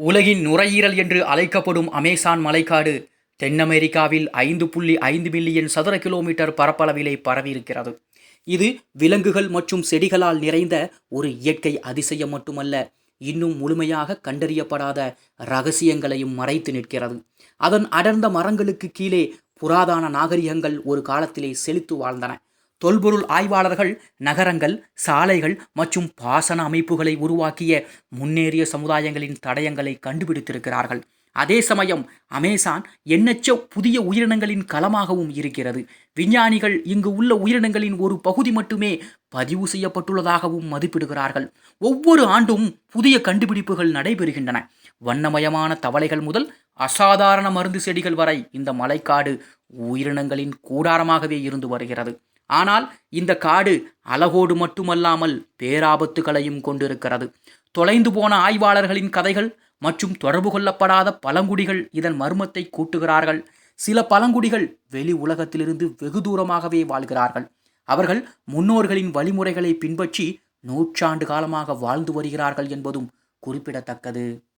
உலகின் நுரையீரல் என்று அழைக்கப்படும் அமேசான் மலைக்காடு தென் அமெரிக்காவில் ஐந்து புள்ளி ஐந்து மில்லியன் சதுர கிலோமீட்டர் பரப்பளவிலே பரவியிருக்கிறது. இது விலங்குகள் மற்றும் செடிகளால் நிறைந்த ஒரு இயற்கை அதிசயம் மட்டுமல்ல இன்னும் முழுமையாக கண்டறியப்படாத ரகசியங்களையும் மறைத்து நிற்கிறது. அதன் அடர்ந்த மரங்களுக்கு கீழே புராதன நாகரிகங்கள் ஒரு காலத்திலே செழித்து வாழ்ந்தன. தொல்பொருள் ஆய்வாளர்கள் நகரங்கள் சாலைகள் மற்றும் பாசன அமைப்புகளை உருவாக்கிய முன்னேறிய சமுதாயங்களின் தடயங்களை கண்டுபிடித்திருக்கிறார்கள். அதே சமயம் அமேசான் எண்ணற்ற புதிய உயிரினங்களின் களமாகவும் இருக்கிறது. விஞ்ஞானிகள் இங்கு உள்ள உயிரினங்களின் ஒரு பகுதி மட்டுமே பதிவு செய்யப்பட்டுள்ளதாகவும் மதிப்பிடுகிறார்கள். ஒவ்வொரு ஆண்டும் புதிய கண்டுபிடிப்புகள் நடைபெறுகின்றன. வண்ணமயமான தவளைகள் முதல் அசாதாரண மருந்து செடிகள் வரை இந்த மலைக்காடு உயிரினங்களின் கூடாரமாகவே இருந்து வருகிறது. ஆனால் இந்த காடு அழகோடு மட்டுமல்லாமல் பேராபத்துகளையும் கொண்டிருக்கிறது. தொலைந்து போன ஆய்வாளர்களின் கதைகள் மற்றும் தொடர்பு கொள்ளப்படாத பழங்குடிகள் இதன் மர்மத்தை கூட்டுகிறார்கள். சில பழங்குடிகள் வெளி உலகத்திலிருந்து வெகு தூரமாகவே வாழ்கிறார்கள். அவர்கள் முன்னோர்களின் வழிமுறைகளை பின்பற்றி நூற்றாண்டு காலமாக வாழ்ந்து வருகிறார்கள் என்பதும் குறிப்பிடத்தக்கது.